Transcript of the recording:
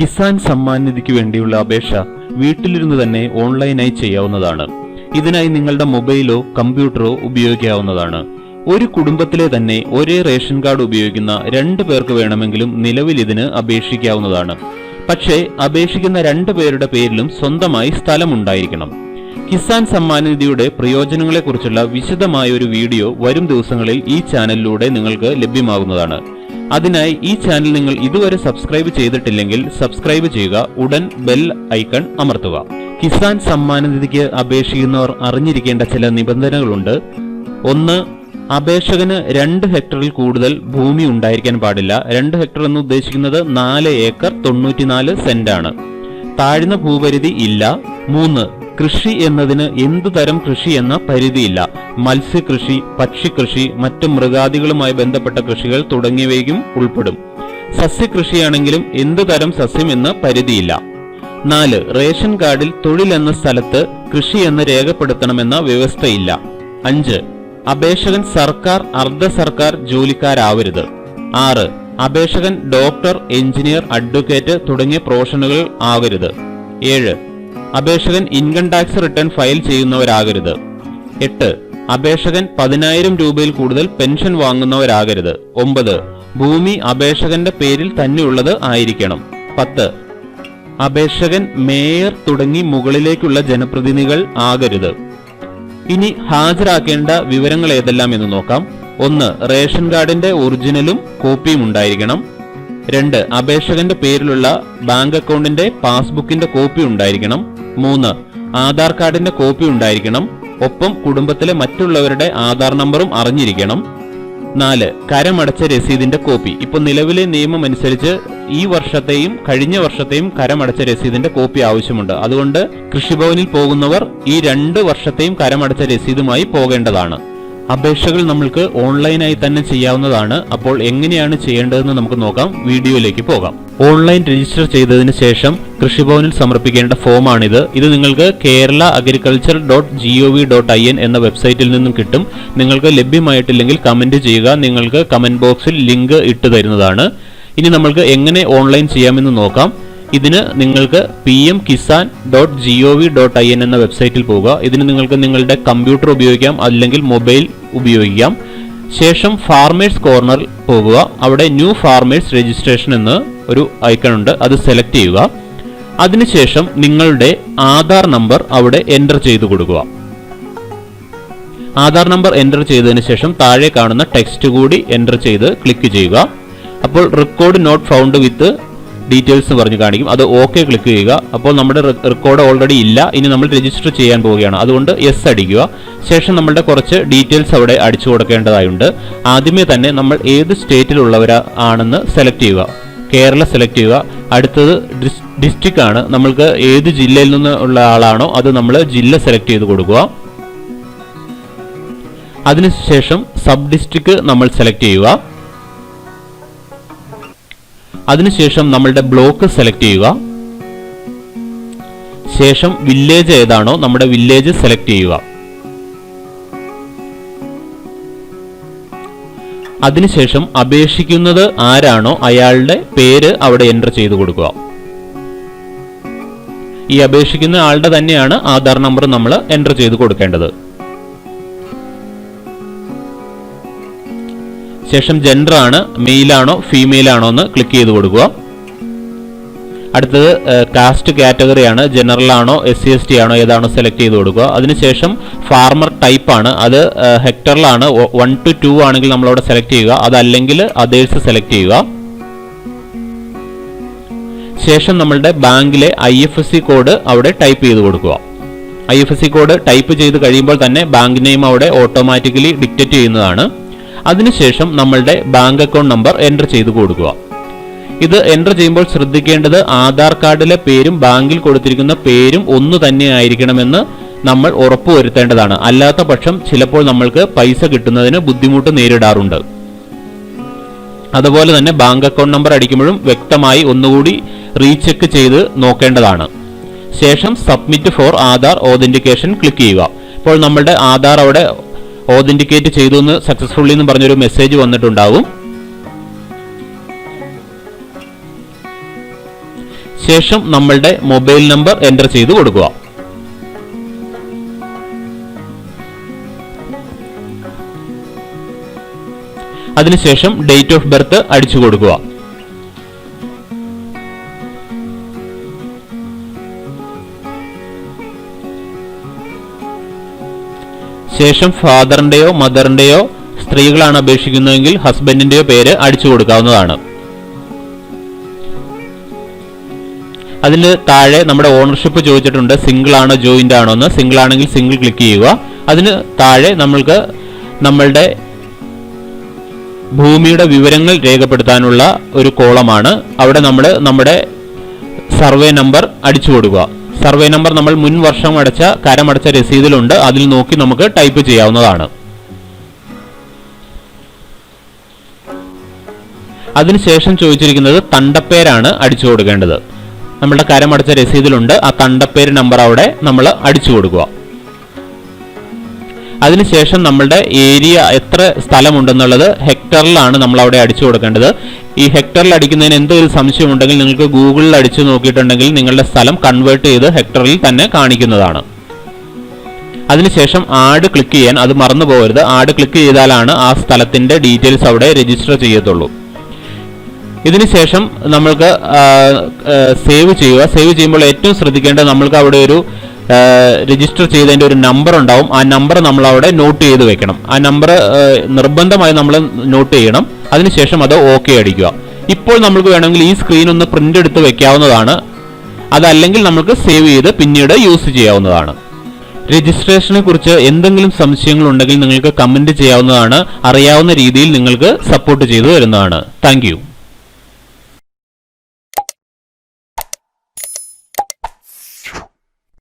കിസാൻ സമ്മാൻ നിധിക്ക് വേണ്ടിയുള്ള അപേക്ഷ വീട്ടിലിരുന്ന് തന്നെ ഓൺലൈനായി ചെയ്യാവുന്നതാണ്. ഇതിനായി നിങ്ങളുടെ മൊബൈലോ കമ്പ്യൂട്ടറോ ഉപയോഗിക്കാവുന്നതാണ്. ഒരു കുടുംബത്തിലെ തന്നെ ഒരേ റേഷൻ കാർഡ് ഉപയോഗിക്കുന്ന രണ്ട് പേർക്ക് വേണമെങ്കിലും നിലവിൽ ഇതിന് അപേക്ഷിക്കാവുന്നതാണ്. പക്ഷേ അപേക്ഷിക്കുന്ന രണ്ടു പേരുടെ പേരിലും സ്വന്തമായി സ്ഥലമുണ്ടായിരിക്കണം. കിസാൻ സമ്മാൻ നിധിയുടെ പ്രയോജനങ്ങളെക്കുറിച്ചുള്ള വിശദമായ ഒരു വീഡിയോ വരും ദിവസങ്ങളിൽ ഈ ചാനലിലൂടെ നിങ്ങൾക്ക് ലഭ്യമാകുന്നതാണ്. അതിനായി ഈ ചാനൽ നിങ്ങൾ ഇതുവരെ സബ്സ്ക്രൈബ് ചെയ്തിട്ടില്ലെങ്കിൽ സബ്സ്ക്രൈബ് ചെയ്യുക ഉടൻ ബെൽ ഐക്കൺ അമർത്തുക. കിസാൻ സമ്മാന നിധിക്ക് അപേക്ഷിക്കുന്നവർ അറിഞ്ഞിരിക്കേണ്ട ചില നിബന്ധനകളുണ്ട്. ഒന്ന് അപേക്ഷകന് രണ്ട് ഹെക്ടറിൽ കൂടുതൽ ഭൂമി ഉണ്ടായിരിക്കാൻ പാടില്ല. രണ്ട് ഹെക്ടർ എന്ന് ഉദ്ദേശിക്കുന്നത് നാല് ഏക്കർ തൊണ്ണൂറ്റിനാല് സെന്റ് ആണ് താഴ്ന്ന ഭൂപരിധി ഇല്ല. മൂന്ന് കൃഷി എന്നതിന് എന്തു തരം കൃഷി എന്ന പരിധിയില്ല. മത്സ്യകൃഷി പക്ഷികൃഷി മറ്റു മൃഗാദികളുമായി ബന്ധപ്പെട്ട കൃഷികൾ തുടങ്ങിയവയും ഉൾപ്പെടും. സസ്യകൃഷിയാണെങ്കിലും എന്തു തരം സസ്യം എന്ന് പരിധിയില്ല. നാല് റേഷൻ കാർഡിൽ തൊഴിൽ എന്ന സ്ഥലത്ത് കൃഷി എന്ന് രേഖപ്പെടുത്തണമെന്ന വ്യവസ്ഥയില്ല. അഞ്ച് അപേക്ഷകൻ സർക്കാർ അർദ്ധ സർക്കാർ ജോലിക്കാരാവരുത്. ആറ് അപേക്ഷകൻ ഡോക്ടർ എഞ്ചിനീയർ അഡ്വക്കേറ്റ് തുടങ്ങിയ പ്രൊഫഷനുകൾ ആവരുത്. ഏഴ് അപേക്ഷകൻ ഇൻകം ടാക്സ് റിട്ടേൺ ഫയൽ ചെയ്യുന്നവരാകരുത്. എട്ട് അപേക്ഷകൻ പതിനായിരം രൂപയിൽ കൂടുതൽ പെൻഷൻ വാങ്ങുന്നവരാകരുത്. ഒമ്പത് ഭൂമി അപേക്ഷകന്റെ പേരിൽ തന്നെയുള്ളത് ആയിരിക്കണം. പത്ത് അപേക്ഷകൻ മേയർ തുടങ്ങി മുകളിലേക്കുള്ള ജനപ്രതിനിധികൾ ആകരുത്. ഇനി ഹാജരാക്കേണ്ട വിവരങ്ങൾ ഏതെല്ലാം എന്ന് നോക്കാം. ഒന്ന് റേഷൻ കാർഡിന്റെ ഒറിജിനലും കോപ്പിയും ഉണ്ടായിരിക്കണം. രണ്ട് അപേക്ഷകന്റെ പേരിലുള്ള ബാങ്ക് അക്കൗണ്ടിന്റെ പാസ്ബുക്കിന്റെ കോപ്പി ഉണ്ടായിരിക്കണം. മൂന്ന്. ആധാർ കാർഡിന്റെ കോപ്പി ഉണ്ടായിരിക്കണം. ഒപ്പം കുടുംബത്തിലെ മറ്റുള്ളവരുടെ ആധാർ നമ്പറും അറിഞ്ഞിരിക്കണം. നാല്. കരമടച്ച രസീതിന്റെ കോപ്പി. ഇപ്പൊ നിലവിലെ നിയമം അനുസരിച്ച് ഈ വർഷത്തെയും കഴിഞ്ഞ വർഷത്തെയും കരമടച്ച രസീതിന്റെ കോപ്പി ആവശ്യമുണ്ട്. അതുകൊണ്ട് കൃഷിഭവനിൽ പോകുന്നവർ ഈ രണ്ട് വർഷത്തെയും കരമടച്ച രസീതുമായി പോകേണ്ടതാണ്. അപേക്ഷകൾ നമ്മൾക്ക് ഓൺലൈനായി തന്നെ ചെയ്യാവുന്നതാണ്. അപ്പോൾ എങ്ങനെയാണ് ചെയ്യേണ്ടതെന്ന് നമുക്ക് നോക്കാം. വീഡിയോയിലേക്ക് പോകാം. ഓൺലൈൻ രജിസ്റ്റർ ചെയ്തതിന് ശേഷം കൃഷിഭവനിൽ സമർപ്പിക്കേണ്ട ഫോമാണിത്. ഇത് നിങ്ങൾക്ക് Kerala agriculture dot G O V dot I N എന്ന വെബ്സൈറ്റിൽ നിന്നും കിട്ടും. നിങ്ങൾക്ക് ലഭ്യമായിട്ടില്ലെങ്കിൽ കമന്റ് ചെയ്യുക. നിങ്ങൾക്ക് കമന്റ് ബോക്സിൽ ലിങ്ക് ഇട്ട് തരുന്നതാണ്. ഇനി നമ്മൾക്ക് എങ്ങനെ ഓൺലൈൻ ചെയ്യാമെന്ന് നോക്കാം. ഇതിന് നിങ്ങൾക്ക് P M Kisan dot G O V dot I N എന്ന വെബ്സൈറ്റിൽ പോവുക. ഇതിന് നിങ്ങൾക്ക് നിങ്ങളുടെ കമ്പ്യൂട്ടർ ഉപയോഗിക്കാം അല്ലെങ്കിൽ മൊബൈൽ ഉപയോഗിക്കാം. ശേഷം ഫാർമേഴ്സ് കോർണർ പോകുക അവിടെ ന്യൂ ഫാർമേഴ്സ് രജിസ്ട്രേഷൻ എന്ന് ഒരു ഐക്കൺ ഉണ്ട്. അത് സെലക്ട് ചെയ്യുക. അതിനുശേഷം നിങ്ങളുടെ ആധാർ നമ്പർ അവിടെ എന്റർ ചെയ്തു കൊടുക്കുക. ആധാർ നമ്പർ എന്റർ ചെയ്തതിന് ശേഷം താഴെ കാണുന്ന ടെക്സ്റ്റ് കൂടി എന്റർ ചെയ്ത് ക്ലിക്ക് ചെയ്യുക. അപ്പോൾ record not found with details പറഞ്ഞു കാണിക്കും. അത് ഓക്കെ ക്ലിക്ക് ചെയ്യുക. അപ്പോൾ നമ്മുടെ റെക്കോർഡ് ഓൾറെഡി ഇല്ല. ഇനി നമ്മൾ രജിസ്റ്റർ ചെയ്യാൻ പോവുകയാണ്. അതുകൊണ്ട് യെസ് അടിക്കുക. ശേഷം നമ്മളുടെ കുറച്ച് ഡീറ്റെയിൽസ് അവിടെ അടിച്ചു കൊടുക്കേണ്ടതായുണ്ട്. ആദ്യമേ തന്നെ നമ്മൾ ഏത് സ്റ്റേറ്റിലുള്ളവരാണെന്ന് സെലക്ട് ചെയ്യുക. കേരള സെലക്ട് ചെയ്യുക. അടുത്തത് ഡിസ്ട്രിക്റ്റ് ആണ്. നമ്മൾക്ക് ഏത് ജില്ലയിൽ നിന്ന് ഉള്ള ആളാണോ അത് നമ്മൾ ജില്ല സെലക്ട് ചെയ്ത് കൊടുക്കുക. അതിനുശേഷം സബ് ഡിസ്ട്രിക്ട് നമ്മൾ സെലക്ട് ചെയ്യുക. അതിനുശേഷം നമ്മളുടെ ബ്ലോക്ക് സെലക്ട് ചെയ്യുക. ശേഷം വില്ലേജ് ഏതാണോ നമ്മുടെ വില്ലേജ് സെലക്ട് ചെയ്യുക. അതിനുശേഷം അപേക്ഷിക്കുന്നത് ആരാണോ അയാളുടെ പേര് അവിടെ എന്റർ ചെയ്തു കൊടുക്കുക. ഈ അപേക്ഷിക്കുന്ന ആളുടെ തന്നെയാണ് ആധാർ നമ്പർ നമ്മൾ എന്റർ ചെയ്ത് കൊടുക്കേണ്ടത്. ശേഷം ജെൻഡർ ആണ് ഫീമെയിൽ ആണോ എന്ന് ക്ലിക്ക് ചെയ്ത് കൊടുക്കുക. അടുത്തത് കാസ്റ്റ് കാറ്റഗറി ആണ് ജനറൽ ആണോ എസ് സി എസ് ടി ആണോ ഏതാണോ സെലക്ട് ചെയ്ത് കൊടുക്കുക. അതിനുശേഷം ഫാർമർ ടൈപ്പ് ആണ് അത് ഹെക്ടറിലാണ് വൺ ടു ടു ആണെങ്കിൽ നമ്മളവിടെ സെലക്ട് ചെയ്യുക. അതല്ലെങ്കിൽ അതേഴ്സ് സെലക്ട് ചെയ്യുക. ശേഷം നമ്മളുടെ ബാങ്കിലെ I F S C code അവിടെ ടൈപ്പ് ചെയ്ത് കൊടുക്കുക. I F S C code type ചെയ്ത് കഴിയുമ്പോൾ തന്നെ ബാങ്ക് നെയിം അവിടെ ഓട്ടോമാറ്റിക്കലി ഡിക്റ്റേറ്റ് ചെയ്യുന്നതാണ്. അതിനുശേഷം നമ്മളുടെ ബാങ്ക് അക്കൗണ്ട് നമ്പർ എന്റർ ചെയ്ത് കൊടുക്കുക. ഇത് എന്റർ ചെയ്യുമ്പോൾ ശ്രദ്ധിക്കേണ്ടത് ആധാർ കാർഡിലെ പേരും ബാങ്കിൽ കൊടുത്തിരിക്കുന്ന പേരും ഒന്ന് തന്നെ ആയിരിക്കണമെന്ന് നമ്മൾ ഉറപ്പുവരുത്തേണ്ടതാണ്. അല്ലാത്ത പക്ഷം ചിലപ്പോൾ നമ്മൾക്ക് പൈസ കിട്ടുന്നതിന് ബുദ്ധിമുട്ട് നേരിടാറുണ്ട്. അതുപോലെ തന്നെ ബാങ്ക് അക്കൗണ്ട് നമ്പർ അടിക്കുമ്പോഴും വ്യക്തമായി ഒന്നുകൂടി റീചെക്ക് ചെയ്ത് നോക്കേണ്ടതാണ്. ശേഷം submit for Aadhaar authentication click ചെയ്യുക. ഇപ്പോൾ നമ്മളുടെ ആധാർ അവിടെ ഓതന്റിക്കേറ്റ് ചെയ്തു എന്ന് സക്സസ്ഫുള്ളി എന്ന് പറഞ്ഞൊരു മെസ്സേജ് വന്നിട്ടുണ്ടാവും. ശേഷം നമ്മളുടെ മൊബൈൽ നമ്പർ എന്റർ ചെയ്ത് കൊടുക്കുക. അതിനുശേഷം ഡേറ്റ് ഓഫ് ബർത്ത് അടിച്ചു കൊടുക്കുക. ശേഷം ഫാദറിന്റെയോ മദറിന്റെയോ സ്ത്രീകളാണ് അപേക്ഷിക്കുന്നതെങ്കിൽ ഹസ്ബൻഡിന്റെയോ പേര് അടിച്ചു കൊടുക്കാവുന്നതാണ്. അതിന് താഴെ നമ്മുടെ ഓണർഷിപ്പ് ചോദിച്ചിട്ടുണ്ട് സിംഗിൾ ആണോ ജോയിന്റ് ആണോ എന്ന്. സിംഗിൾ ആണെങ്കിൽ സിംഗിൾ ക്ലിക്ക് ചെയ്യുക. അതിന് താഴെ നമ്മൾക്ക് നമ്മളുടെ ഭൂമിയുടെ വിവരങ്ങൾ രേഖപ്പെടുത്താനുള്ള ഒരു കോളമാണ് അവിടെ നമ്മൾ നമ്മുടെ സർവേ നമ്പർ അടിച്ചു കൊടുക്കുക. സർവേ നമ്പർ നമ്മൾ മുൻ വർഷം അടച്ച കരമടച്ച രസീതിലുണ്ട്. അതിൽ നോക്കി നമുക്ക് ടൈപ്പ് ചെയ്യാവുന്നതാണ്. അതിനുശേഷം ചോദിച്ചിരിക്കുന്നത് തണ്ടപ്പേരാണ് അടിച്ചു കൊടുക്കേണ്ടത്. നമ്മുടെ കരമടച്ച രസീതിലുണ്ട്. ആ തണ്ടപ്പേര് നമ്പർ അവിടെ നമ്മൾ അടിച്ചു കൊടുക്കുക. അതിനുശേഷം നമ്മളുടെ ഏരിയ എത്ര സ്ഥലമുണ്ടെന്നുള്ളത് ഹെക്ടറിലാണ് നമ്മൾ അവിടെ അടിച്ചു കൊടുക്കേണ്ടത്. ഈ ഹെക്ടറിൽ അടിക്കുന്നതിന് എന്തൊരു സംശയം ഉണ്ടെങ്കിൽ നിങ്ങൾക്ക് ഗൂഗിളിൽ അടിച്ചു നോക്കിയിട്ടുണ്ടെങ്കിൽ നിങ്ങളുടെ സ്ഥലം കൺവേർട്ട് ചെയ്ത് ഹെക്ടറിൽ തന്നെ കാണിക്കുന്നതാണ്. അതിനുശേഷം ആഡ് ക്ലിക്ക് ചെയ്യാൻ അത് മറന്നു പോകരുത്. ആഡ് ക്ലിക്ക് ചെയ്താലാണ് ആ സ്ഥലത്തിന്റെ ഡീറ്റെയിൽസ് അവിടെ രജിസ്റ്റർ ചെയ്യത്തുള്ളൂ. ഇതിനുശേഷം നമ്മൾക്ക് സേവ് ചെയ്യുക. സേവ് ചെയ്യുമ്പോൾ ഏറ്റവും ശ്രദ്ധിക്കേണ്ടത് നമ്മൾക്ക് അവിടെ ഒരു രജിസ്റ്റർ ചെയ്തതിന്റെ ഒരു നമ്പർ ഉണ്ടാവും. ആ നമ്പർ നമ്മൾ അവിടെ നോട്ട് ചെയ്ത് വെക്കണം. ആ നമ്പർ നിർബന്ധമായി നമ്മൾ നോട്ട് ചെയ്യണം. അതിനുശേഷം അത് ഓക്കെ അടിക്കുക. ഇപ്പോൾ നമുക്ക് വേണമെങ്കിൽ ഈ സ്ക്രീൻ ഒന്ന് പ്രിന്റ് എടുത്ത് വെക്കാവുന്നതാണ്. അതല്ലെങ്കിൽ നമുക്ക് സേവ് ചെയ്ത് പിന്നീട് യൂസ് ചെയ്യാവുന്നതാണ്. രജിസ്ട്രേഷനെ കുറിച്ച് എന്തെങ്കിലും സംശയങ്ങൾ ഉണ്ടെങ്കിൽ നിങ്ങൾക്ക് കമന്റ് ചെയ്യാവുന്നതാണ്. അറിയാവുന്ന രീതിയിൽ നിങ്ങൾക്ക് സപ്പോർട്ട് ചെയ്തു വരുന്നതാണ് താങ്ക്